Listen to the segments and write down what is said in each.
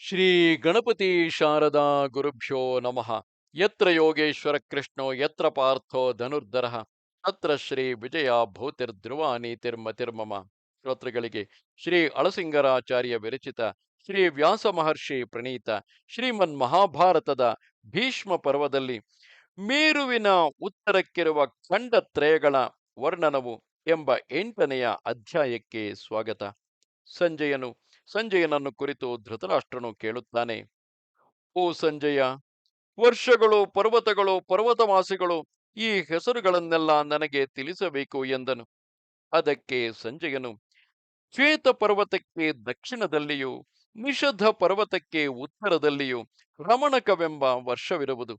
ಶ್ರೀ ಗಣಪತಿ ಶಾರದಾ ಗುರುಭ್ಯೋ ನಮಃ. ಯತ್ರ ಯೋಗೇಶ್ವರ ಕೃಷ್ಣೋ, ಯತ್ರ ಪಾರ್ಥೋ ಧನುರ್ಧರ. ತತ್ರ ಶ್ರೀ ವಿಜಯ ಭೂತಿರ್ಧ್ರುವ ನೀತಿರ್ಮತಿರ್ಮಮ ಶ್ರೋತೃಗಳಿಗೆ ಶ್ರೀ ಅಳಸಿಂಗರಾಚಾರ್ಯ ವಿರಚಿತ ಶ್ರೀ ವ್ಯಾಸ ಮಹರ್ಷಿ ಪ್ರಣೀತ ಶ್ರೀಮನ್ ಮಹಾಭಾರತದ ಭೀಷ್ಮ ಪರ್ವದಲ್ಲಿ ಮೇರುವಿನ ಉತ್ತರಕ್ಕಿರುವ ಖಂಡತ್ರಯಗಳ ವರ್ಣನವು ಎಂಬ ಎಂಟನೆಯ ಅಧ್ಯಾಯಕ್ಕೆ ಸ್ವಾಗತ. ಸಂಜಯನು ಸಂಜಯನನ್ನು ಕುರಿತು ಧೃತರಾಷ್ಟ್ರನು ಕೇಳುತ್ತಾನೆ, ಓ ಸಂಜಯ, ವರ್ಷಗಳು, ಪರ್ವತಗಳು, ಪರ್ವತವಾಸಿಗಳು, ಈ ಹೆಸರುಗಳನ್ನೆಲ್ಲ ನನಗೆ ತಿಳಿಸಬೇಕು ಎಂದನು. ಅದಕ್ಕೆ ಸಂಜಯನು, ಶ್ವೇತ ಪರ್ವತಕ್ಕೆ ದಕ್ಷಿಣದಲ್ಲಿಯೂ, ನಿಷಧ ಪರ್ವತಕ್ಕೆ ಉತ್ತರದಲ್ಲಿಯೂ ರಮಣಕವೆಂಬ ವರ್ಷವಿರುವುದು.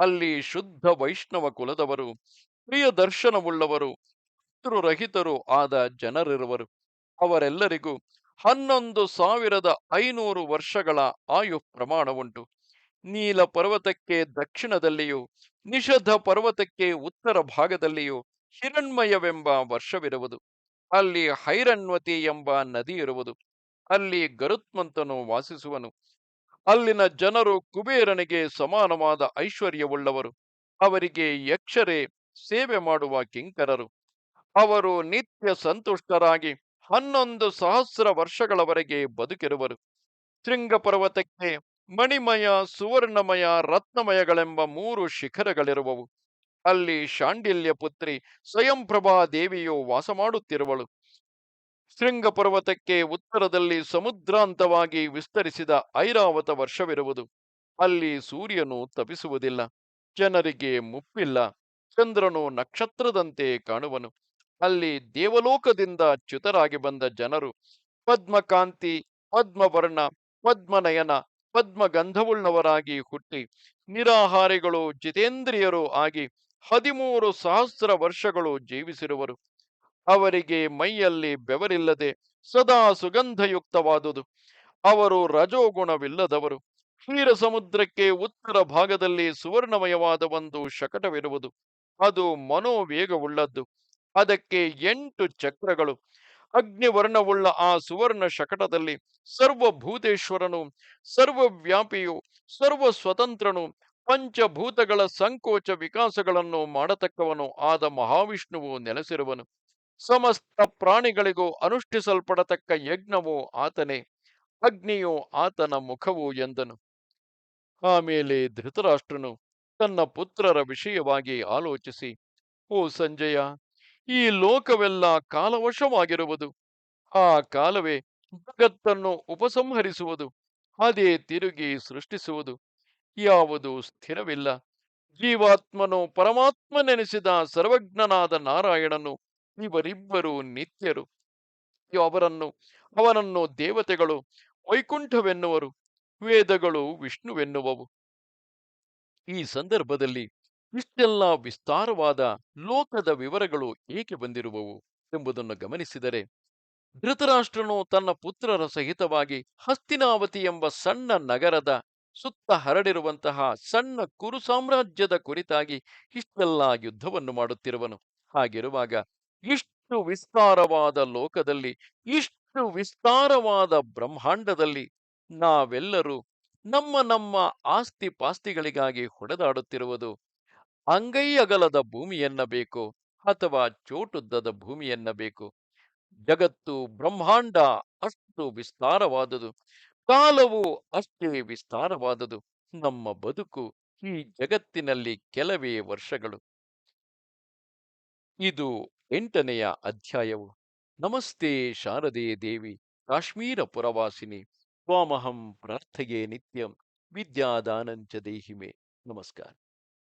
ಅಲ್ಲಿ ಶುದ್ಧ ವೈಷ್ಣವ ಕುಲದವರು, ಪ್ರಿಯ ದರ್ಶನವುಳ್ಳವರು ರಹಿತರು ಆದ ಜನರಿರುವರು. ಅವರೆಲ್ಲರಿಗೂ ಹನ್ನೊಂದು ಸಾವಿರದ ಐನೂರು ವರ್ಷಗಳ ಆಯು ಪ್ರಮಾಣವುಂಟು. ನೀಲ ಪರ್ವತಕ್ಕೆ ದಕ್ಷಿಣದಲ್ಲಿಯೂ, ನಿಷಧ ಪರ್ವತಕ್ಕೆ ಉತ್ತರ ಭಾಗದಲ್ಲಿಯೂ ಹಿರಣ್ಮಯವೆಂಬ ವರ್ಷವಿರುವುದು. ಅಲ್ಲಿ ಹೈರಣ್ವತಿ ಎಂಬ ನದಿ ಇರುವುದು. ಅಲ್ಲಿ ಗರುತ್ಮಂತನು ವಾಸಿಸುವನು. ಅಲ್ಲಿನ ಜನರು ಕುಬೇರನಿಗೆ ಸಮಾನವಾದ ಐಶ್ವರ್ಯವುಳ್ಳವರು. ಅವರಿಗೆ ಯಕ್ಷರೇ ಸೇವೆ ಮಾಡುವ ಕಿಂಕರರು. ಅವರು ನಿತ್ಯ ಸಂತುಷ್ಟರಾಗಿ ಹನ್ನೊಂದು ಸಹಸ್ರ ವರ್ಷಗಳವರೆಗೆ ಬದುಕಿರುವರು. ಶೃಂಗ ಪರ್ವತಕ್ಕೆ ಮಣಿಮಯ, ಸುವರ್ಣಮಯ, ರತ್ನಮಯಗಳೆಂಬ ಮೂರು ಶಿಖರಗಳಿರುವವು. ಅಲ್ಲಿ ಶಾಂಡಿಲ್ಯ ಪುತ್ರಿ ಸ್ವಯಂಪ್ರಭಾ ದೇವಿಯು ವಾಸ ಮಾಡುತ್ತಿರುವಳು ಶೃಂಗ ಪರ್ವತಕ್ಕೆ ಉತ್ತರದಲ್ಲಿ ಸಮುದ್ರಾಂತವಾಗಿ ವಿಸ್ತರಿಸಿದ ಐರಾವತ ವರ್ಷವಿರುವುದು. ಅಲ್ಲಿ ಸೂರ್ಯನು ತಪಿಸುವುದಿಲ್ಲ, ಜನರಿಗೆ ಮುಪ್ಪಿಲ್ಲ, ಚಂದ್ರನು ನಕ್ಷತ್ರದಂತೆ ಕಾಣುವನು. ಅಲ್ಲಿ ದೇವಲೋಕದಿಂದ ಚ್ಯುತರಾಗಿ ಬಂದ ಜನರು ಪದ್ಮಕಾಂತಿ, ಪದ್ಮವರ್ಣ, ಪದ್ಮನಯನ, ಪದ್ಮಗಂಧವುಳ್ಳವರಾಗಿ ಹುಟ್ಟಿ ನಿರಾಹಾರಿಗಳು ಜಿತೇಂದ್ರಿಯರು ಆಗಿ ಹದಿಮೂರು ಸಹಸ್ರ ವರ್ಷಗಳು ಜೀವಿಸಿರುವರು. ಅವರಿಗೆ ಮೈಯಲ್ಲಿ ಬೆವರಿಲ್ಲದೆ ಸದಾ ಸುಗಂಧಯುಕ್ತವಾದುದು. ಅವರು ರಜೋಗುಣವಿಲ್ಲದವರು. ಕ್ಷೀರ ಸಮುದ್ರಕ್ಕೆ ಉತ್ತರ ಭಾಗದಲ್ಲಿ ಸುವರ್ಣಮಯವಾದ ಒಂದು ಶಕಟವಿರುವುದು. ಅದು ಮನೋವೇಗವುಳ್ಳದ್ದು. ಅದಕ್ಕೆ ಎಂಟು ಚಕ್ರಗಳು. ಅಗ್ನಿವರ್ಣವುಳ್ಳ ಆ ಸುವರ್ಣ ಶಕಟದಲ್ಲಿ ಸರ್ವಭೂತೇಶ್ವರನು, ಸರ್ವವ್ಯಾಪಿಯು ಸರ್ವ ಸ್ವತಂತ್ರನು ಪಂಚಭೂತಗಳ ಸಂಕೋಚ ವಿಕಾಸಗಳನ್ನು ಮಾಡತಕ್ಕವನು ಆದ ಮಹಾವಿಷ್ಣುವು ನೆಲೆಸಿರುವನು. ಸಮಸ್ತ ಪ್ರಾಣಿಗಳಿಗೂ ಅನುಷ್ಠಿಸಲ್ಪಡತಕ್ಕ ಯಜ್ಞವು ಆತನೇ, ಅಗ್ನಿಯು ಆತನ ಮುಖವು ಎಂದನು. ಆಮೇಲೆ ಧೃತರಾಷ್ಟ್ರನು ತನ್ನ ಪುತ್ರರ ವಿಷಯವಾಗಿ ಆಲೋಚಿಸಿ, ಓ ಸಂಜಯ ಈ ಲೋಕವೆಲ್ಲ ಕಾಲವಶವಾಗಿರುವುದು. ಆ ಕಾಲವೇ ಜಗತ್ತನ್ನು ಉಪಸಂಹರಿಸುವುದು, ಅದೇ ತಿರುಗಿ ಸೃಷ್ಟಿಸುವುದು. ಯಾವುದು ಸ್ಥಿರವಿಲ್ಲ. ಜೀವಾತ್ಮನು ಪರಮಾತ್ಮನೆನಿಸಿದ ಸರ್ವಜ್ಞನಾದ ನಾರಾಯಣನು ಇವರಿಬ್ಬರು ನಿತ್ಯರು. ಅವರನ್ನು, ಅವನನ್ನು ದೇವತೆಗಳು, ವೈಕುಂಠವೆನ್ನುವರು, ವೇದಗಳು ವಿಷ್ಣುವೆನ್ನುವವು. ಈ ಸಂದರ್ಭದಲ್ಲಿ ಇಷ್ಟೆಲ್ಲ ವಿಸ್ತಾರವಾದ ಲೋಕದ ವಿವರಗಳು ಏಕೆ ಬಂದಿರುವವು ಎಂಬುದನ್ನು ಗಮನಿಸಿದರೆ, ಧೃತರಾಷ್ಟ್ರನು ತನ್ನ ಪುತ್ರರ ಸಹಿತವಾಗಿ ಹಸ್ತಿನಾವತಿ ಎಂಬ ಸಣ್ಣ ನಗರದ ಸುತ್ತ ಹರಡಿರುವಂತಹ ಸಣ್ಣ ಕುರು ಸಾಮ್ರಾಜ್ಯದ ಕುರಿತಾಗಿ ಇಷ್ಟೆಲ್ಲ ಯುದ್ಧವನ್ನು ಮಾಡುತ್ತಿರುವನು. ಹಾಗಿರುವಾಗ ಇಷ್ಟು ವಿಸ್ತಾರವಾದ ಲೋಕದಲ್ಲಿ, ಇಷ್ಟು ವಿಸ್ತಾರವಾದ ಬ್ರಹ್ಮಾಂಡದಲ್ಲಿ ನಾವೆಲ್ಲರೂ ನಮ್ಮ ನಮ್ಮ ಆಸ್ತಿ ಪಾಸ್ತಿಗಳಿಗಾಗಿ ಹೊಡೆದಾಡುತ್ತಿರುವುದು ಅಂಗೈ ಅಗಲದ ಭೂಮಿಯನ್ನಬೇಕು ಅಥವಾ ಚೋಟುದ್ದದ ಭೂಮಿಯನ್ನಬೇಕು ಜಗತ್ತು ಬ್ರಹ್ಮಾಂಡ ಅಷ್ಟು ವಿಸ್ತಾರವಾದುದು, ಕಾಲವು ಅಷ್ಟೇ ವಿಸ್ತಾರವಾದುದು. ನಮ್ಮ ಬದುಕು ಈ ಜಗತ್ತಿನಲ್ಲಿ ಕೆಲವೇ ವರ್ಷಗಳು. ಇದು ಎಂಟನೆಯ ಅಧ್ಯಾಯವು. ನಮಸ್ತೆ ಶಾರದೆ ದೇವಿ, ಕಾಶ್ಮೀರ ಪುರವಾಸಿನಿ. ಸ್ವಾಮಹಂ ಪ್ರಾರ್ಥೆಯೇ ನಿತ್ಯಂ. ವಿದ್ಯಾದಾನಂಚ ದೇಹಿಮೆ. ನಮಸ್ಕಾರ.